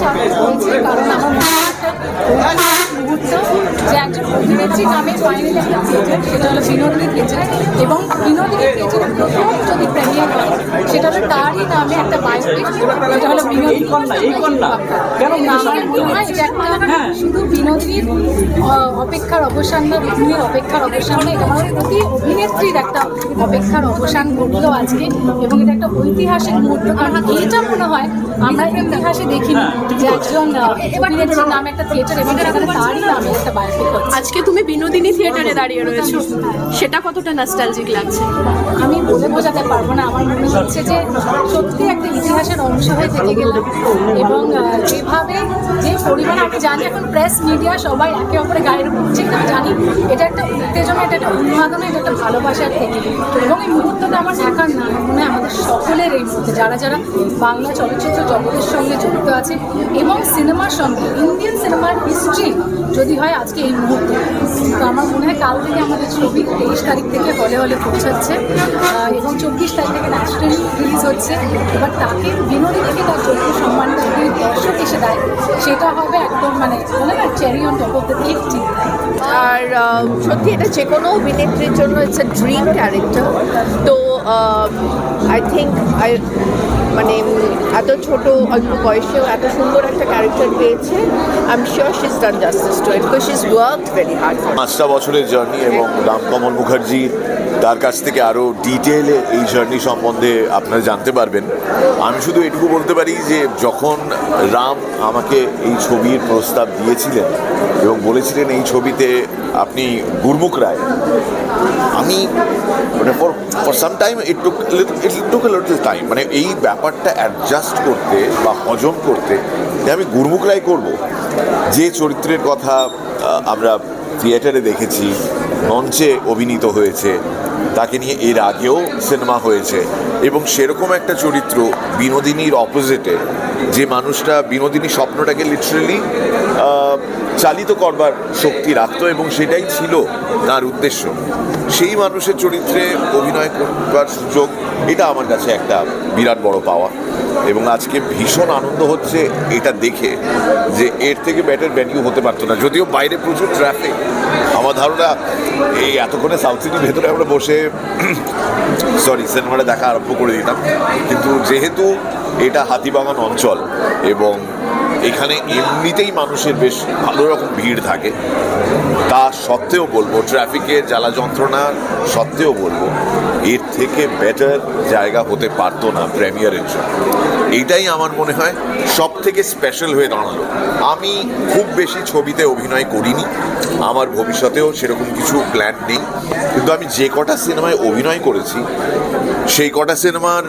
সার্থক হয়েছে কারণ আমার মনে হয় একটা ঐতিহাসিক মুহূর্ত যে একজন অভিনেত্রী নামে ফাইনালি একটা থিয়েটার সেটা হলো বিনোদিনী থিয়েটার এবং বিনোদিনী থিয়েটারের প্রথম যদি প্রেমিয়ার হয় সেটা হলো তারই নামে একটা বায়োপিক যেটা হলো বিনোদিনী হয় শুধু বিনোদিনীর অপেক্ষার অবসান না রুক্মিণীর অপেক্ষার অবসান না এটা আমার প্রতি অভিনেত্রীর একটা অপেক্ষার অবসান ঘটলো আজকে। এবং এটা একটা ঐতিহাসিক মুহূর্ত কারণ এইটা মনে হয় আমরা ইতিহাসে দেখিনি যে একজন অভিনেত্রীর নামে একটা থিয়েটার এবং তারই নামে একটা বায়োপিক আজকে তুমি বিনোদিনী থিয়েটারে দাঁড়িয়ে রয়েছো। সেটা কতটা নাস্টালজিক লাগছে? আমি বলে বোঝাতে পারব না। আমার মনে হচ্ছে যে সত্যি একটা ইতিহাসের অংশ হয়ে থেকে গেলাম। এবং যেভাবে যে পরিমাণ আমি জানি এখন প্রেস মিডিয়া সবাই একে অপরে গায়ের উপর জানি এটা একটা উত্তেজনা এটা একটা উন্মাদনা, এটা একটা ভালোবাসার থেকে এবং এই মুহূর্তটা আমার দেখার না মনে আমাদের সকলের এই মুহূর্তে, যারা যারা বাংলা চলচ্চিত্র জগতের সঙ্গে জড়িত আছে এবং সিনেমার সঙ্গে, ইন্ডিয়ান সিনেমার হিস্ট্রি যদি হয় আজকে এই মুহূর্তে। তো আমার মনে হয় কাল থেকে আমাদের ছবি তেইশ তারিখ থেকে হলে হলে পৌঁছাচ্ছে এবং চব্বিশ তারিখ থেকে ন্যাশনাল রিলিজ হচ্ছে। এবার তাকে বিনোদী থেকে তার যোগ্য সম্মানটা যদি দর্শক এসে দেয়, সেটা হবে একদম মানে বলে না cherry on top of the cake আর সত্যি এটা যে কোনো অভিনেত্রীর জন্য ইটস এ ড্রিম ক্যারেক্টার তো আই থিঙ্ক আই মানে এত ছোট, অল্প বয়সেও এত সুন্দর একটা ক্যারেক্টার পেয়েছে I am sure she is done justice to it because she is work very hard পাঁচটা বছরের জার্নি এবং রামকমল মুখার্জি তার কাছ থেকে আরও ডিটেলে এই জার্নি সম্বন্ধে আপনারা জানতে পারবেন। আমি শুধু এটুকু বলতে পারি যে যখন রাম আমাকে এই ছবির প্রস্তাব দিয়েছিলেন এবং বলেছিলেন এই ছবিতে আপনি গুরমুখ রায়, আমি মানে for for some time it took it time মানে এই ব্যাপারটা অ্যাডজাস্ট করতে বা হজম করতে আমি গুরমুখ রায় করব। যে চরিত্রের কথা আমরা থিয়েটারে দেখেছি, মঞ্চে অভিনীত হয়েছে তাকে নিয়ে এর আগেও সিনেমা হয়েছে। এবং সেরকম একটা চরিত্র বিনোদিনীর অপোজিটে যে মানুষটা বিনোদিনী স্বপ্নটাকে লিটারেলি চালিত করবার শক্তি রাখত এবং সেটাই ছিল তার উদ্দেশ্য। সেই মানুষের চরিত্রে অভিনয় করবার সুযোগ, এটা আমার কাছে একটা বিরাট বড় পাওয়া। এবং আজকে ভীষণ আনন্দ হচ্ছে এটা দেখে যে এর থেকে বেটার ভেনিউ হতে পারতো না। যদিও বাইরে প্রচুর ট্রাফিক আমার ধারণা এই এতক্ষণে সাউথ সিটির ভেতরে আমরা বসে সরি সিনেমাটা দেখা আরম্ভ করে দিতাম। কিন্তু যেহেতু এটা হাতিবাগান অঞ্চল এবং এখানে এমনিতেই মানুষের বেশ ভালো রকম ভিড় থাকে। তা সত্ত্বেও বলব, ট্রাফিকের জ্বালা যন্ত্রণা সত্ত্বেও বলব, এর থেকে বেটার জায়গা হতে পারতো না প্রেমিয়ারের জন্য। এইটাই আমার মনে হয় সব থেকে স্পেশাল হয়ে দাঁড়াল। আমি খুব বেশি ছবিতে অভিনয় করিনি, আমার ভবিষ্যতেও সেরকম কিছু প্ল্যান নেই। কিন্তু আমি যে কটা সিনেমায় অভিনয় করেছি, সেই কটা সিনেমার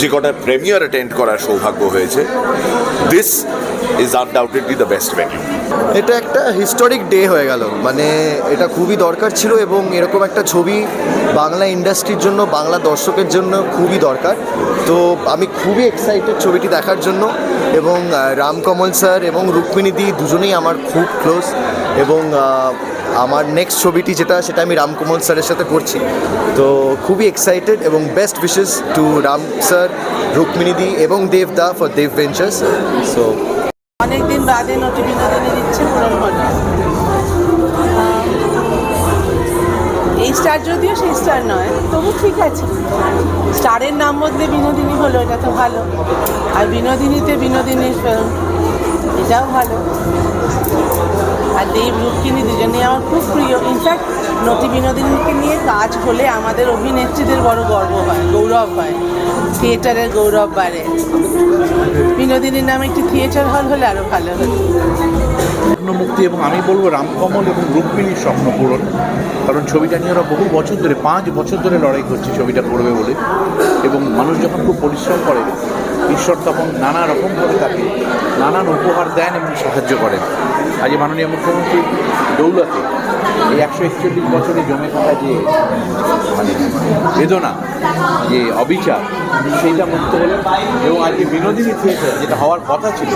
যে কটা প্রেমিয়ার অ্যাটেন্ড করার সৌভাগ্য হয়েছে। This is undoubtedly the best venue এটা একটা হিস্টোরিক ডে হয়ে গেল। মানে এটা খুবই দরকার ছিল এবং এরকম একটা ছবি বাংলা ইন্ডাস্ট্রির জন্য, বাংলা দর্শকের জন্য খুবই দরকার। তো আমি খুবই এক্সাইটেড ছবিটি দেখার জন্য এবং রামকমল স্যার এবং রুক্মিণীদি দুজনেই আমার খুব ক্লোজ এবং আমার নেক্সট ছবিটি যেটা, সেটা আমি রামকমল স্যারের সাথে করছি। তো খুবই এক্সাইটেড এবং best wishes to Ram sir রুক্মিণীদি এবং দেবদা ফর দেব ভেঞ্চার্স সো অনেকদিন বাদে নটি এই স্টার যদিও সেই স্টার নয়, তবু ঠিক আছে। স্টারের নাম বদলে বিনোদিনী হলো, এটা তো ভালো। আর বিনোদিনীতে বিনোদিনীর ফিল্ম এটাও ভালো। আর দেব রূপকিনী দুজনেই আমার খুব প্রিয়। ইনফ্যাক্ট নটি বিনোদিনীকে নিয়ে কাজ হলে আমাদের অভিনেত্রীদের বড় গর্ব হয়, গৌরব হয়। থিয়েটারের গৌরব বাড়ে। বিনোদিনীর নামে একটি থিয়েটার হল হলে আরও ভালো হতো স্বপ্নমুক্তি এবং আমি বলব রামকমল এবং রুক্মিণীর স্বপ্ন পূরণ। কারণ ছবিটা নিয়ে ওরা বহু বছর ধরে, পাঁচ বছর ধরে লড়াই করছে ছবিটা করবে বলে। এবং মানুষ যখন খুব পরিশ্রম করে ঈশ্বর তখন নানা রকমভাবে তাকে নানান উপহার দেন এবং সাহায্য করেন। আজ মাননীয় মুখ্যমন্ত্রী দৌলতে এই একশো একচল্লিশ বছরে জমে থাকা যে মানে বেদনা, যে অবিচার, সেইটা মুক্ত হলো এবং আজকে বিনোদিনী থিয়েটার, যেটা হওয়ার কথা ছিল,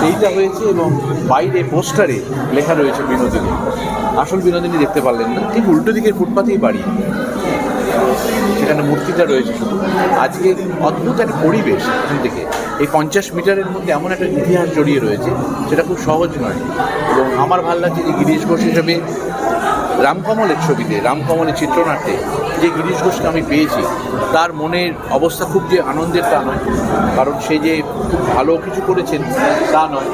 সেইটা হয়েছে এবং বাইরে পোস্টারে লেখা রয়েছে বিনোদিনী। আসল বিনোদিনী দেখতে পারলেন না, ঠিক উল্টো দিকের ফুটপাতেই বাড়ি। সেখানে মূর্তিটা রয়েছে শুধু। আজকে অদ্ভুত একটা পরিবেশ এখান থেকে। এই পঞ্চাশ মিটারের মধ্যে এমন একটা ইতিহাস জড়িয়ে রয়েছে, সেটা খুব সহজ নয়। এবং আমার ভালো লাগছে যে গিরিশ ঘোষ হিসেবে রামকমলের ছবিতে রামকমলের চিত্রনাট্যে যে গিরিশ ঘোষকে আমি পেয়েছি, তার মনের অবস্থা খুব যে আনন্দের তা নয়। কারণ সে যে খুব ভালো কিছু করেছেন, তা নয়।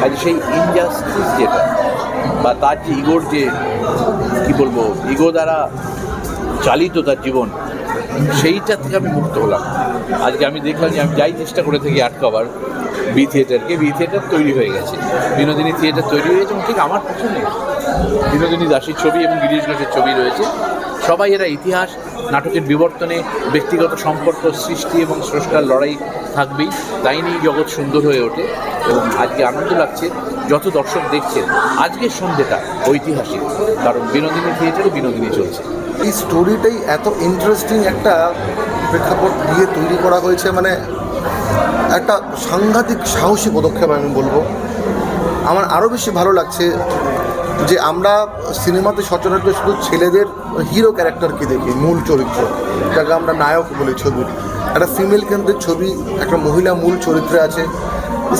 কাজে সেই ইনজাস্টিস যেটা, বা তার যে ইগোর যে, কী বলব ইগো দ্বারা চালিত তার জীবন, সেইটা থেকে আমি মুক্ত হলাম। আজকে আমি দেখলাম যে আমি যাই চেষ্টা করে থাকি আটকাবার বি থিয়েটারকে বি থিয়েটার তৈরি হয়ে গেছে। বিনোদিনী থিয়েটার তৈরি হয়ে গেছে এবং ঠিক আমার পিছনে বিনোদিনী দাসীর ছবি এবং গিরিশ ঘোষের ছবি রয়েছে। সবাই এরা ইতিহাস, নাটকের বিবর্তনে ব্যক্তিগত সম্পর্ক, সৃষ্টি এবং স্রষ্টার লড়াই থাকবেই। তাই নিয়েই জগৎ সুন্দর হয়ে ওঠে। এবং আজকে আনন্দ লাগছে, যত দর্শক দেখছেন আজকের সন্ধ্যেটা ঐতিহাসিক, কারণ বিনোদিনী থিয়েটারে বিনোদিনী চলছে। এই স্টোরিটাই এত ইন্টারেস্টিং একটা প্রেক্ষাপট দিয়ে তৈরি করা হয়েছে মানে একটা সাংঘাতিক সাহসী পদক্ষেপ আমি বলব। আমার আরও বেশি ভালো লাগছে যে আমরা সিনেমাতে সচরাচর শুধু ছেলেদের হিরো ক্যারেক্টারকে দেখি, মূল চরিত্র, যাকে আমরা নায়ক বলি ছবির একটা ফিমেল কেন্দ্রের ছবি, একটা মহিলা মূল চরিত্রে আছে।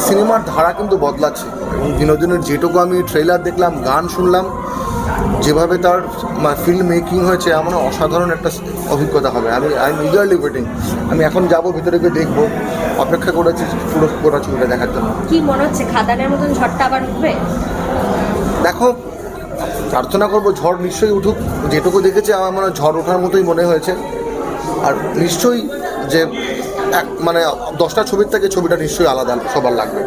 সিনেমার ধারা কিন্তু বদলাচ্ছে। এবং বিনোদনের যেটুকু আমি ট্রেলার দেখলাম গান শুনলাম যেভাবে তার ফিল্ম মেকিং হয়েছে এমন অসাধারণ একটা অভিজ্ঞতা হবে। আমি আই এম ইগারলি ওয়েটিং আমি এখন যাব ভিতরে গিয়ে দেখব। অপেক্ষা করেছি পুরো পুরো ছবিটা দেখার জন্য। কি মনে হচ্ছে খাদানের মতন ঝড়টা আবার উঠবে? দেখো প্রার্থনা করব ঝড় নিশ্চয়ই উঠুক। যেটুকু দেখেছি আমার মনে হয় ঝড় ওঠার মতোই মনে হয়েছে। আর নিশ্চয়ই যে এক মানে দশটা ছবির থেকে ছবিটা নিশ্চয়ই আলাদা সবার লাগবে।